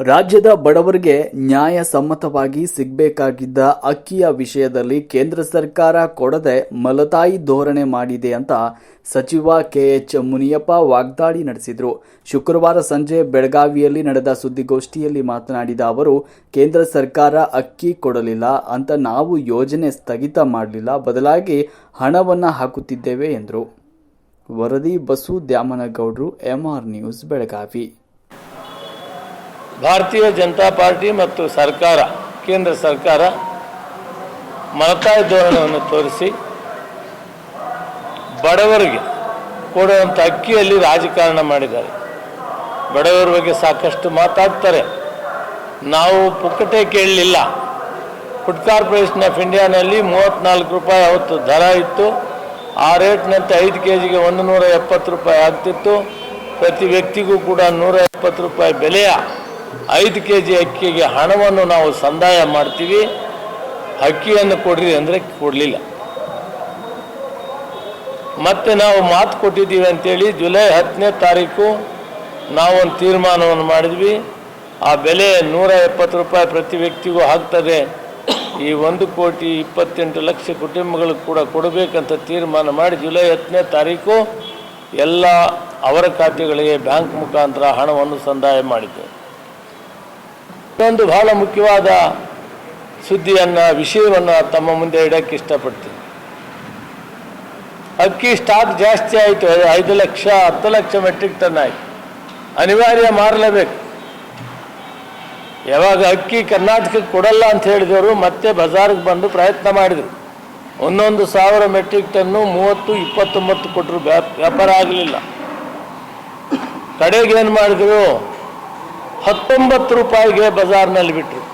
ರಾಜ್ಯದ ಬಡವರಿಗೆ ನ್ಯಾಯ ಸಮ್ಮತವಾಗಿ ಸಿಗಬೇಕಾಗಿದ್ದ ಅಕ್ಕಿಯ ವಿಷಯದಲ್ಲಿ ಕೇಂದ್ರ ಸರ್ಕಾರ ಕೊಡದೆ ಮಲತಾಯಿ ಧೋರಣೆ ಮಾಡಿದೆ ಅಂತ ಸಚಿವ ಕೆಎಚ್ ಮುನಿಯಪ್ಪ ವಾಗ್ದಾಳಿ ನಡೆಸಿದರು. ಶುಕ್ರವಾರ ಸಂಜೆ ಬೆಳಗಾವಿಯಲ್ಲಿ ನಡೆದ ಸುದ್ದಿಗೋಷ್ಠಿಯಲ್ಲಿ ಮಾತನಾಡಿದ ಅವರು, ಕೇಂದ್ರ ಸರ್ಕಾರ ಅಕ್ಕಿ ಕೊಡಲಿಲ್ಲ ಅಂತ ನಾವು ಯೋಜನೆ ಸ್ಥಗಿತ ಮಾಡಲಿಲ್ಲ, ಬದಲಾಗಿ ಹಣವನ್ನು ಹಾಕುತ್ತಿದ್ದೇವೆ ಎಂದರು. ವರದಿ Basu ದ್ಯಾಮನಗೌಡರು MR news Belagavi. Bharatiya Janata party ಮತ್ತು ಸರ್ಕಾರ, ಕೇಂದ್ರ ಸರ್ಕಾರ ಮಲತಾಯಿ ಧೋರಣೆಯನ್ನು ತೋರಿಸಿ ಬಡವರಿಗೆ ಕೊಡುವಂಥ ಅಕ್ಕಿಯಲ್ಲಿ ರಾಜಕಾರಣ ಮಾಡಿದ್ದಾರೆ. ಬಡವರ ಬಗ್ಗೆ ಸಾಕಷ್ಟು ಮಾತಾಡ್ತಾರೆ. ನಾವು ಪುಕ್ಕಟೆ ಕೇಳಲಿಲ್ಲ. ಫುಡ್ ಕಾರ್ಪೊರೇಷನ್ ಆಫ್ ಇಂಡಿಯಾನಲ್ಲಿ ಮೂವತ್ತ್ನಾಲ್ಕು ರೂಪಾಯಿ ಅವತ್ತು ದರ ಇತ್ತು. ಆ ರೇಟ್ನಂತೆ ಐದು ಕೆ ಜಿಗೆ ಒಂದು ನೂರ ಎಪ್ಪತ್ತು ರೂಪಾಯಿ ಆಗ್ತಿತ್ತು. ಪ್ರತಿ ವ್ಯಕ್ತಿಗೂ ಕೂಡ ನೂರ ಎಪ್ಪತ್ತು ರೂಪಾಯಿ ಬೆಲೆಯ ಐದು ಕೆ ಜಿ ಅಕ್ಕಿಗೆ ಹಣವನ್ನು ನಾವು ಸಂದಾಯ ಮಾಡ್ತೀವಿ. ಅಕ್ಕಿಯನ್ನು ಕೊಡ್ರಿ ಅಂದರೆ ಕೊಡಲಿಲ್ಲ. ಮತ್ತೆ ನಾವು ಮಾತು ಕೊಟ್ಟಿದ್ದೀವಿ ಅಂತೇಳಿ ಜುಲೈ ಹತ್ತನೇ ತಾರೀಕು ನಾವೊಂದು ತೀರ್ಮಾನವನ್ನು ಮಾಡಿದ್ವಿ. ಆ ಬೆಲೆ ನೂರ ಎಪ್ಪತ್ತು ರೂಪಾಯಿ ಪ್ರತಿ ವ್ಯಕ್ತಿಗೂ ಆಗ್ತದೆ. ಈ ಒಂದು ಕೋಟಿ ಇಪ್ಪತ್ತೆಂಟು ಲಕ್ಷ ಕುಟುಂಬಗಳಿಗೆ ಕೂಡ ಕೊಡಬೇಕಂತ ತೀರ್ಮಾನ ಮಾಡಿ ಜುಲೈ ಹತ್ತನೇ ತಾರೀಕು ಎಲ್ಲ ಅವರ ಖಾತೆಗಳಿಗೆ ಬ್ಯಾಂಕ್ ಮುಖಾಂತರ ಹಣವನ್ನು ಸಂದಾಯ ಮಾಡಿದ್ದೇವೆ. ಇನ್ನೊಂದು ಬಹಳ ಮುಖ್ಯವಾದ ಸುದ್ದಿಯನ್ನು, ವಿಷಯವನ್ನು ತಮ್ಮ ಮುಂದೆ ಇಡೋಕ್ಕೆ ಇಷ್ಟಪಡ್ತೀನಿ. ಅಕ್ಕಿ ಸ್ಟಾಕ್ ಜಾಸ್ತಿ ಆಯಿತು ಐದು ಲಕ್ಷ, ಹತ್ತು ಲಕ್ಷ ಮೆಟ್ರಿಕ್ ಟನ್ ಆಯಿತು. ಅನಿವಾರ್ಯ ಮಾರಲೇಬೇಕು. ಯಾವಾಗ ಅಕ್ಕಿ ಕರ್ನಾಟಕಕ್ಕೆ ಕೊಡಲ್ಲ ಅಂತ ಹೇಳಿದವರು ಮತ್ತೆ ಬಜಾರ್ಗೆ ಬಂದು ಪ್ರಯತ್ನ ಮಾಡಿದರು. ಒಂದೊಂದು ಸಾವಿರ ಮೆಟ್ರಿಕ್ ಟನ್ನು ಮೂವತ್ತು, ಇಪ್ಪತ್ತೊಂಬತ್ತು ಕೊಟ್ಟರು ವ್ಯಾಪಾರ ಆಗಲಿಲ್ಲ. ಕಡೆಗೆ ಏನು ಮಾಡಿದರು? ಹತ್ತೊಂಬತ್ತು ರೂಪಾಯಿಗೆ ಬಜಾರ್ನಲ್ಲಿ ಬಿಟ್ಟರು